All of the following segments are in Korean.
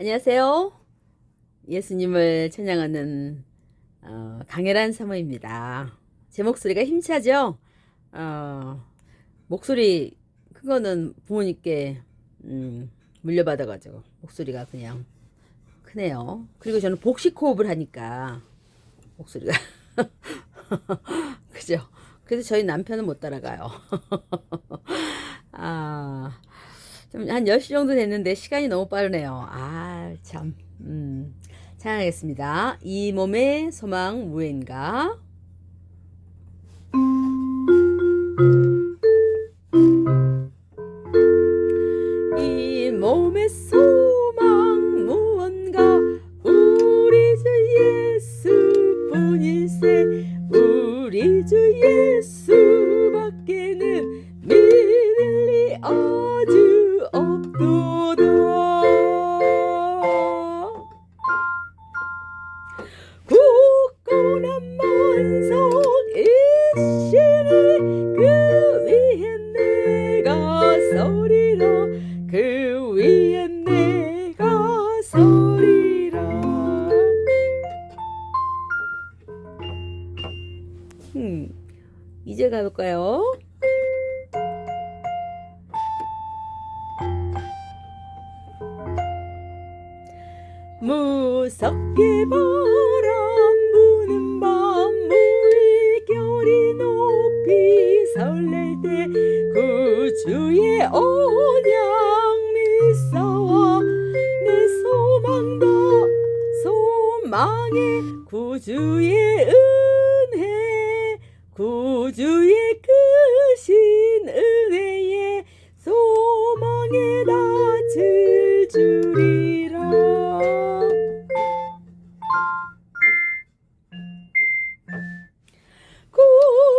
안녕하세요. 예수님을 찬양하는 어, 강혜란 사모입니다. 제 목소리가 힘차죠? 어, 목소리 그거는 부모님께 음, 물려받아가지고 목소리가 그냥 크네요. 그리고 저는 복식 호흡을 하니까 목소리가 그죠? 그래서 저희 남편은 못 따라가요. 아, 좀 한 10시 정도 됐는데 시간이 너무 빠르네요. 아, 참. 음. 찬양하겠습니다. 이 몸의 소망 무인가? 서리라 음, 이제 가볼까요? 크신 은혜에 소망에 닿을 줄이라.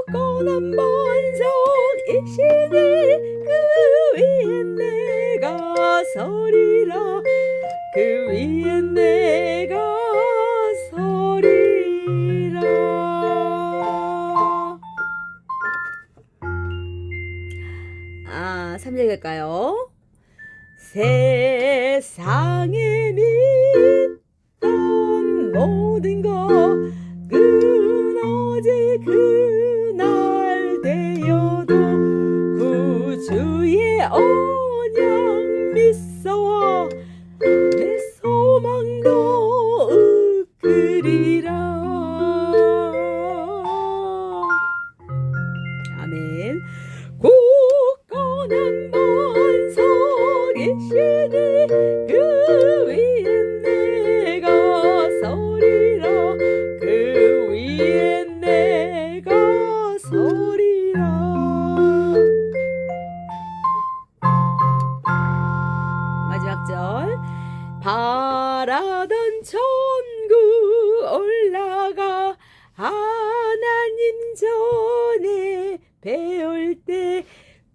굳건한 이시니 그 위에 내가 서리라. 그 위에 내가 세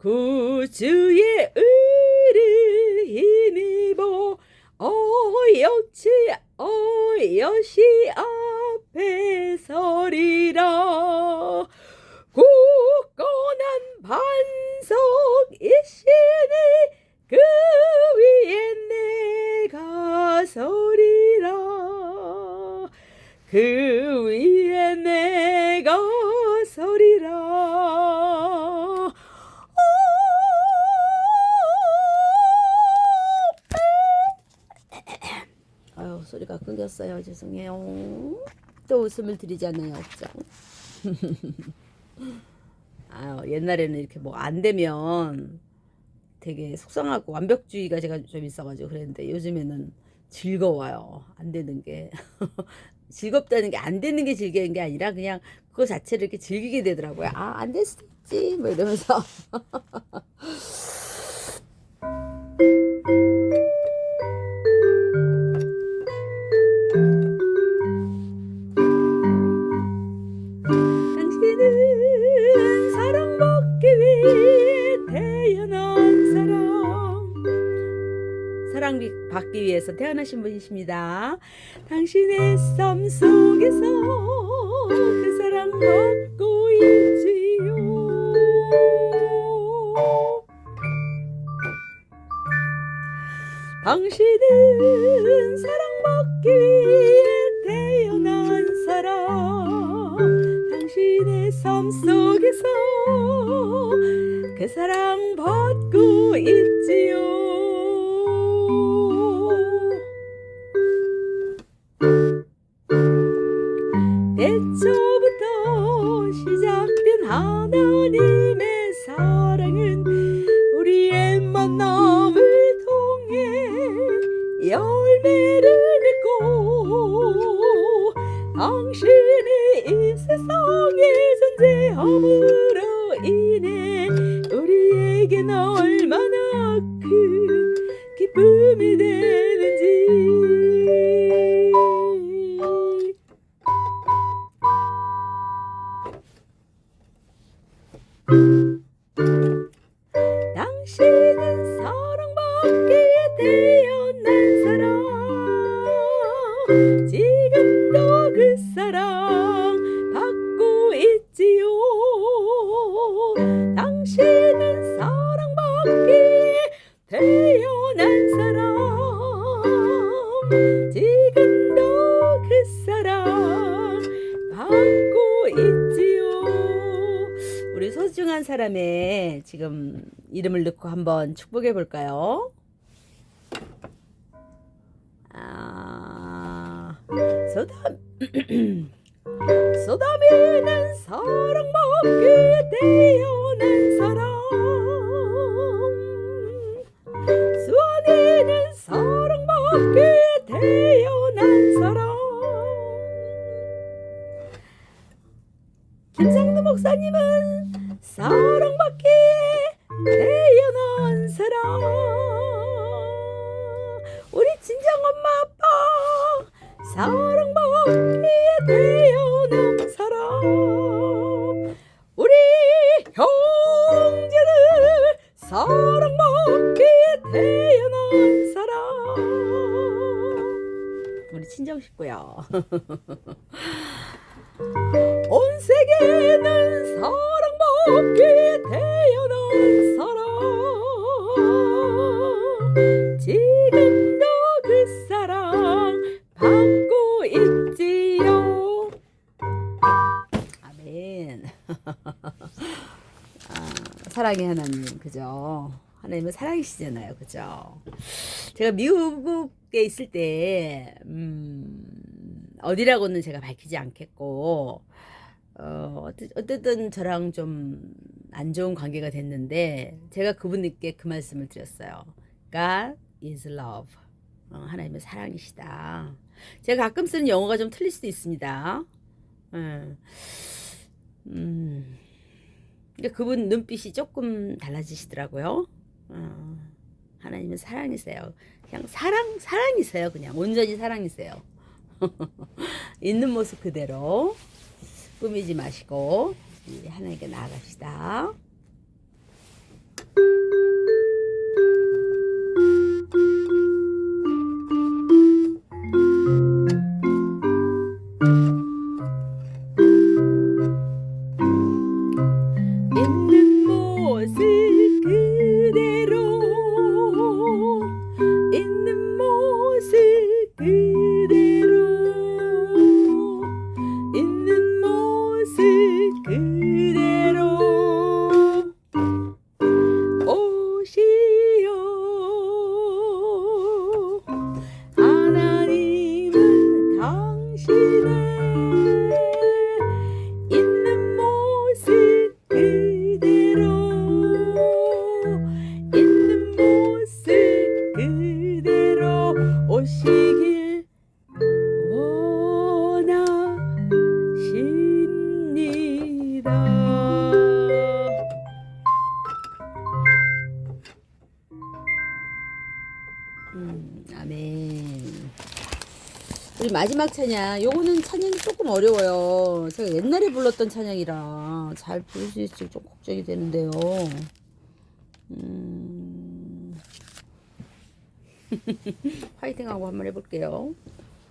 구주의 의를 힘입어 어여치 어여시 앞에 서리라. 굳건한 반석이시니 그 위에 내가 서리라. 그 위에 끊겼어요. 죄송해요. 또 웃음을 드리잖아요 없죠 아유 옛날에는 이렇게 뭐 안 되면 되게 속상하고 완벽주의가 제가 좀 있어가지고 그랬는데 요즘에는 즐거워요. 안 되는 게. 즐겁다는 게 안 되는 게 즐기는 게 아니라 그냥 그거 자체를 이렇게 즐기게 되더라고요. 아 안 될 수도 있지. 뭐 이러면서 사랑받기 위해서 태어나신 분이십니다. 당신의 삶 속에서 그 사랑 받고 있지요. 당신은 사랑받기 하나님의 사랑은 우리의 만남을 통해 열매를 맺고 당신이 이 세상에 존재함으로 인해 우리에겐 얼마나 큰 지금도 그 사랑 받고 있지요. 당신은 사랑받기에 태어난 사람. 지금도 그 사랑 받고 있지요. 우리 소중한 사람의 지금 이름을 넣고 한번 축복해 볼까요? 아, 소담, 소담이는 사랑받기에 태어난 사람, 수원이는 사랑받기에 태어난 사람. 김상도 목사님은 사랑받기에 태어난 사람. 우리 친정 엄마 아빠 사랑받기에 태어난 사람 우리 형제들 사랑받기에 태어난 사람. 우리 친정 식구요. 온 세계는 사랑받기에 태어난 사람 사랑의 하나님 그죠 하나님은 사랑이시잖아요 그죠 제가 미국에 있을 때 음, 어디라고는 제가 밝히지 않겠고 어, 어쨌든 저랑 좀 안 좋은 관계가 됐는데 제가 그분께 그 말씀을 드렸어요. God is love. 어, 하나님은 사랑이시다. 제가 가끔 쓰는 영어가 좀 틀릴 수도 있습니다. 음, 음, 그러니까 그분 눈빛이 조금 달라지시더라고요. 어, 하나님은 사랑이세요. 그냥 사랑 사랑이세요. 그냥 온전히 사랑이세요. 있는 모습 그대로 꾸미지 마시고 하나님께 나아갑시다. 음, 아멘. 우리 마지막 찬양. 요거는 찬양이 조금 어려워요. 제가 옛날에 불렀던 찬양이라 잘 부를 수 있을지 좀 걱정이 되는데요. 음. 화이팅하고 한번 해볼게요.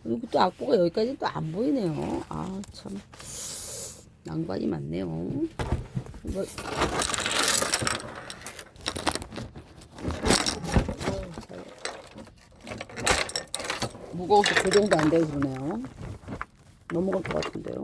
여기 또 악보가 여기까지 또 안 보이네요. 아, 참. 낭관이 많네요. 이거. 어, 잘- 무거워서 조정도 안 되고 그러네요. 넘어갈 것 같은데요.